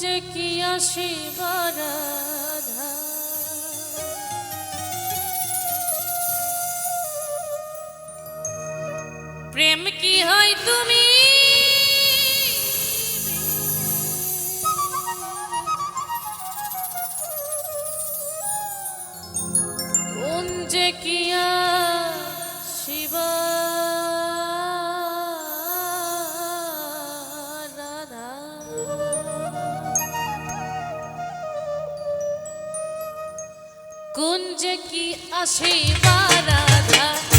যে কি আসিবার প্রেম কি হয় তুমি? কোন যে কিয়া কুঞ্জ কি আসে বারাধা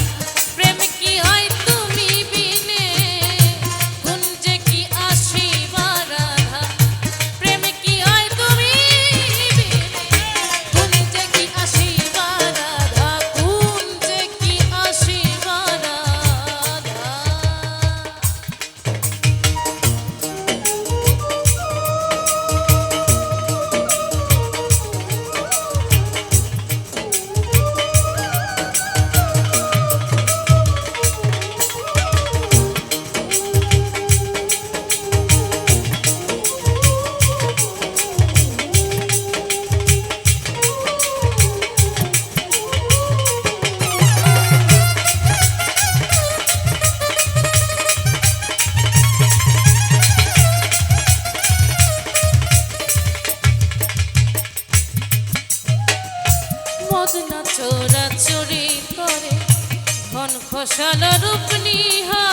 চোরাচুরি করে ঘন খসাল রূপ নিহা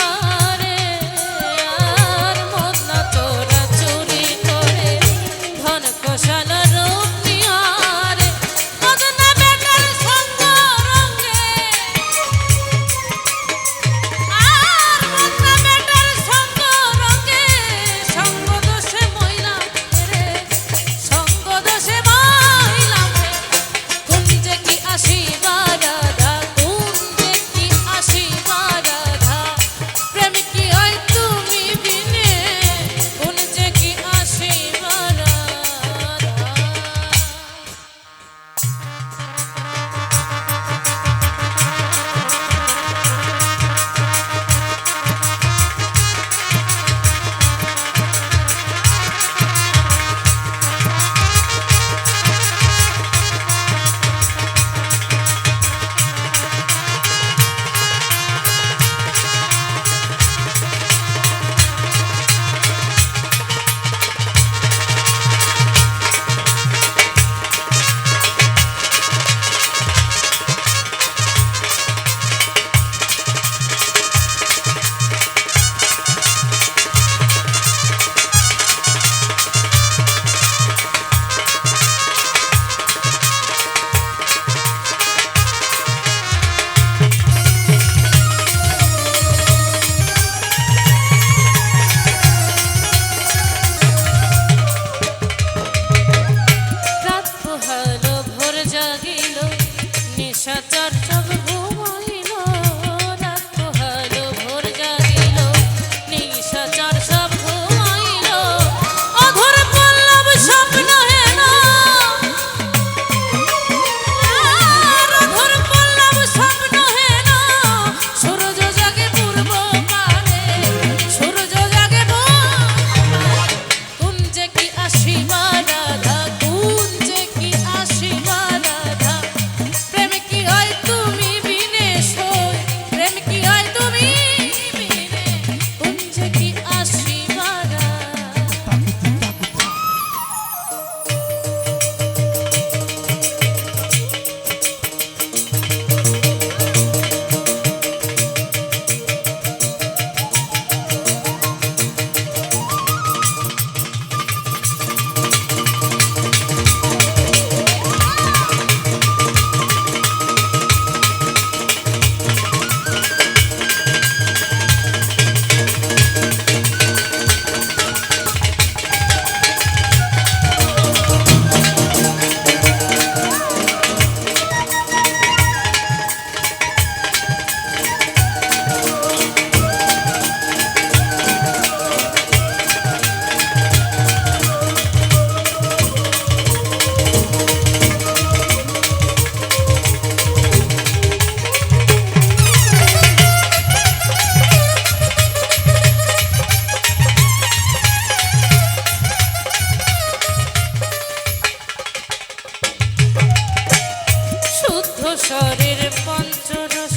শরীর পঞ্চরস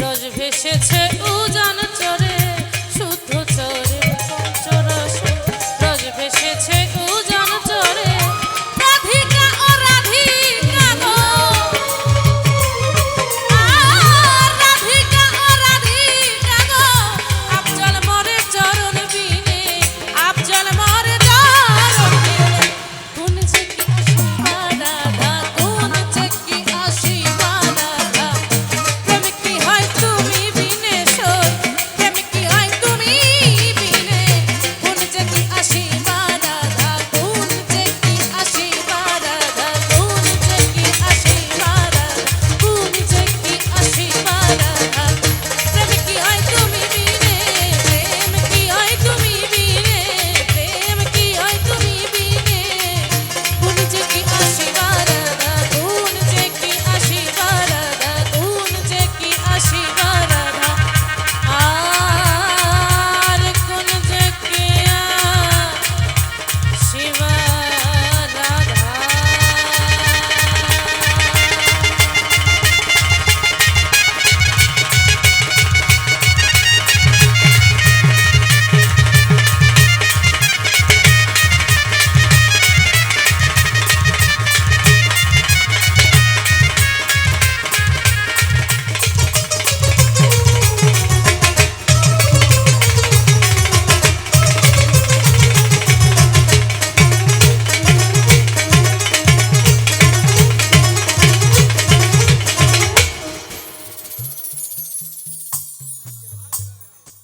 রস ভেসেছে উ